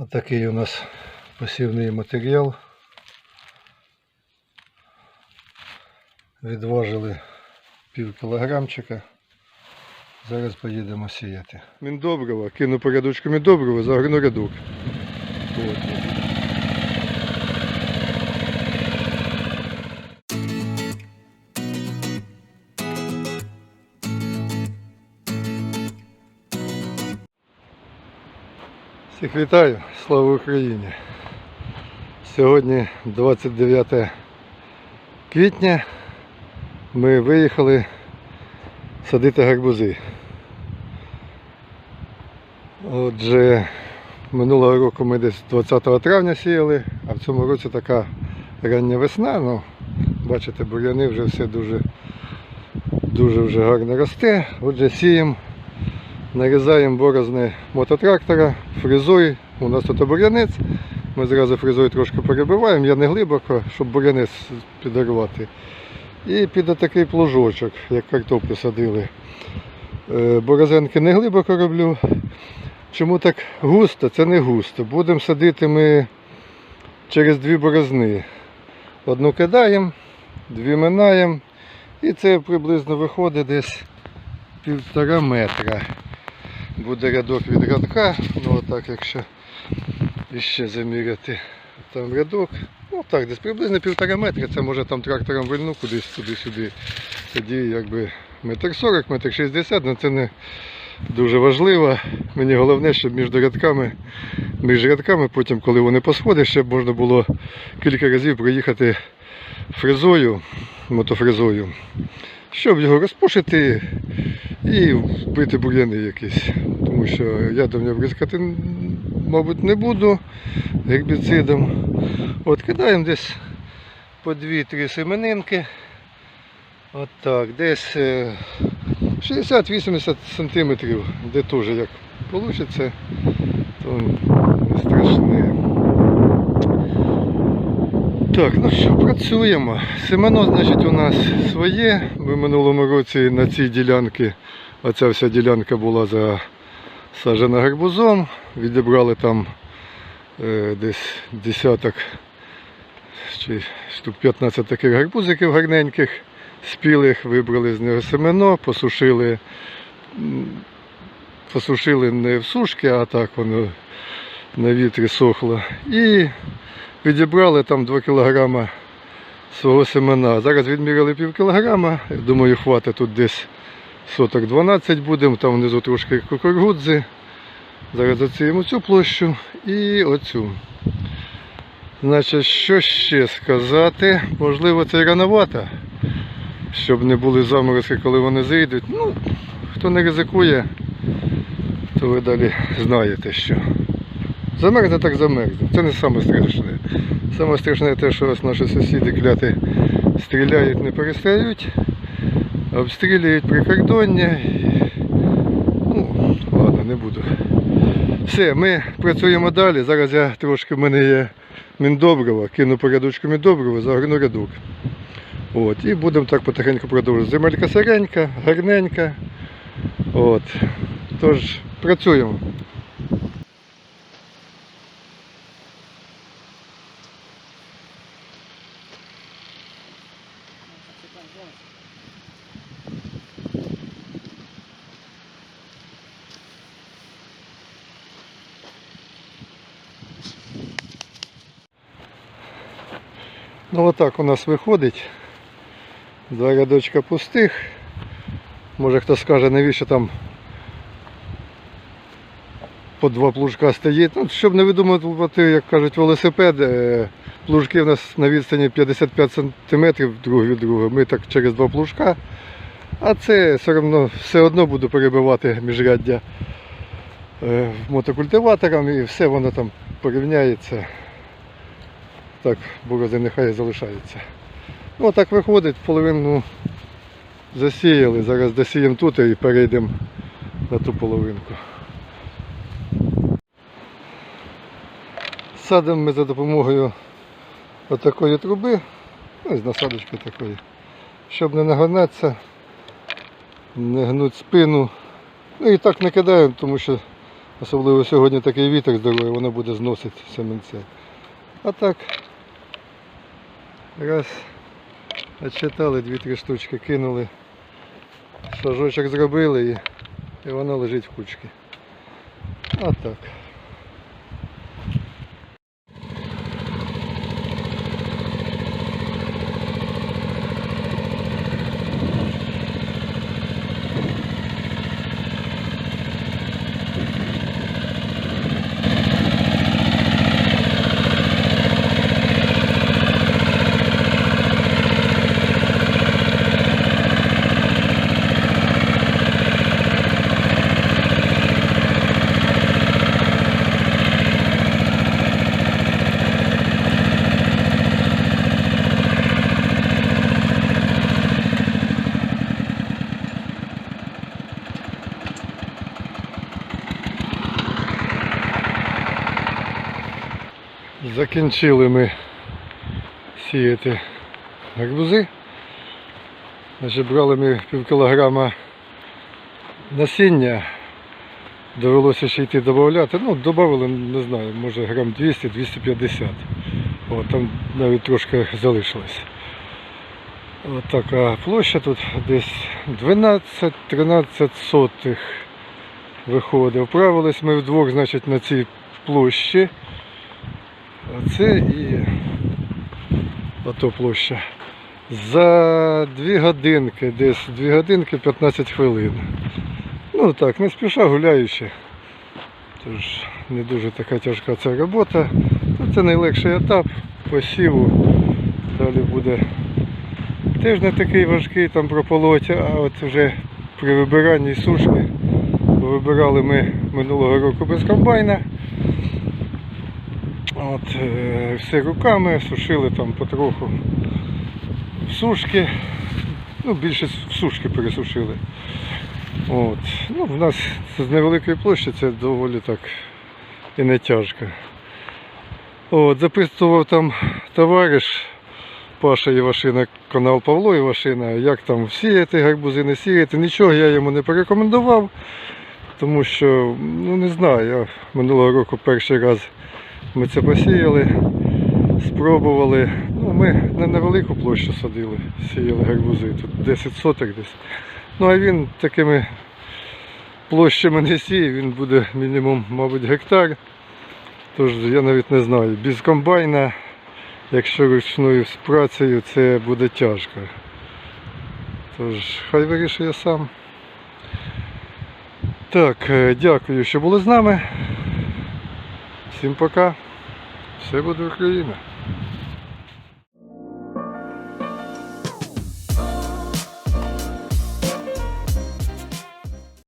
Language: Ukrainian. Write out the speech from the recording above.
Отакий у нас посівний матеріал. Відважили пів кілограмчика. Зараз поїдемо сіяти. Міндобрива, кину по рядочку міндобрива, загорну рядок. От. Всіх вітаю, слава Україні! Сьогодні 29 квітня ми виїхали садити гарбузи. Отже, минулого року ми десь 20 травня сіяли, а в цьому році така рання весна. Ну, бачите, бур'яни вже все дуже, дуже вже гарно росте. Отже, сіємо нарізаємо борозни мототрактора, фрезою. У нас тут бур'янець. Ми зразу фрезою трошки перебиваємо, я не глибоко, щоб бур'янець підірвати. І під отакий плужочок, як картоплю садили. Е, Борозенки не глибоко роблю. Чому так густо? Це не густо. Будемо садити ми через дві борозни. Одну кидаємо, дві минаємо. І це приблизно виходить десь півтора метра буде рядок від рядка, ну отак якщо іще заміряти там рядок, ну так, десь приблизно півтора метра, це може там трактором вильну кудись туди-сюди. Тоді якби метр сорок, метр шістдесят, але це не дуже важливо. Мені головне, щоб між рядками, між рядками, потім, коли вони посходять, щоб можна було кілька разів проїхати фрезою, мотофрезою, щоб його розпушити і вбити бур'яни якісь. Тому що я до нього бризкати, мабуть, не буду гербіцидом. От кидаємо десь по 2-3 семенинки. От так, десь е, 60-80 сантиметрів, де теж як вийде, то не страшне. Так, ну що, працюємо. Семено, значить, у нас своє. Ми в минулому році на цій ділянці, оця вся ділянка була засаджена гарбузом. Відібрали там е, десь десяток чи штук 15 таких гарбузиків гарненьких, спілих, вибрали з нього семено, посушили, посушили не в сушки, а так воно на вітрі сохло. І відібрали там 2 кілограма свого семена. Зараз відміряли пів кілограма. Думаю, хватить тут десь соток 12 будемо, там внизу трошки кукурудзи. Зараз оціємо цю площу і оцю. Значить, що ще сказати? Можливо, це рановато, щоб не були заморозки, коли вони зійдуть. Ну, хто не ризикує, то ви далі знаєте що. Замерзне так замерзне. Це не саме страшне. Саме страшне те, що ось наші сусіди кляти стріляють, не перестають, обстрілюють прикордоння. Ну, ладно, не буду. Все, ми працюємо далі. Зараз я трошки в мене є міндобрива, кину по рядочку міндобрива, загорну рядок. От, і будемо так потихеньку продовжувати. Земелька сиренька, гарненька. От. Тож, працюємо. Ну отак у нас виходить. Два рядочка пустих. Може хто скаже, навіщо там по два плужка стоїть. Ну, щоб не видумувати, як кажуть, велосипед. е, Плужки в нас на відстані 55 см друг від друга. Ми так через два плужка. А це все одно, все одно буду перебивати міжряддя е, мотокультиватором і все воно там порівняється. Так, борози нехай залишаються. Ну так виходить, половину засіяли. Зараз досіємо тут і перейдемо на ту половинку. Садимо ми за допомогою отакої труби, ну і з насадочки такої, щоб не нагонатися, не гнуть спину. Ну і так не кидаємо, тому що Особливо сьогодні такий вітер здоровий, воно буде зносити семенце. А так, раз, отчитали, дві-три штучки кинули, шажочок зробили і, і воно лежить в кучці. А так. Закінчили ми сіяти гарбузи. Значить, брали ми пів кілограма насіння. Довелося ще йти додати. Ну, додали, не знаю, може грам 200-250. От, там навіть трошки залишилось. От така площа тут десь 12-13 сотих виходить. Вправились ми вдвох, значить, на цій площі. Оце і ото площа. За 2 годинки, десь 2 годинки 15 хвилин. Ну так, не спіша гуляючи. Тож не дуже така тяжка ця робота. Ну, Це найлегший етап посіву. Далі буде теж не такий важкий там прополоть, а от вже при вибиранні сушки. Вибирали ми минулого року без комбайна. От, е, все руками, сушили там потроху в сушки. Ну, більше в сушки пересушили. От. Ну, в нас з невеликої площі це доволі так і не тяжко. От, записував там товариш Паша Івашина, канал Павло Івашина, як там сіяти гарбузи, не сіяти. Нічого я йому не порекомендував, тому що, ну не знаю, я минулого року перший раз ми це посіяли, спробували. Ну, ми на невелику площу садили, сіяли гарбузи, тут 10 соток десь. Ну а він такими площами не сіє, він буде мінімум, мабуть, гектар. Тож я навіть не знаю. Без комбайна, якщо ручною з працею, це буде тяжко. Тож, хай вирішує сам. Так, е, дякую, що були з нами. Всім пока. Все буде Україна.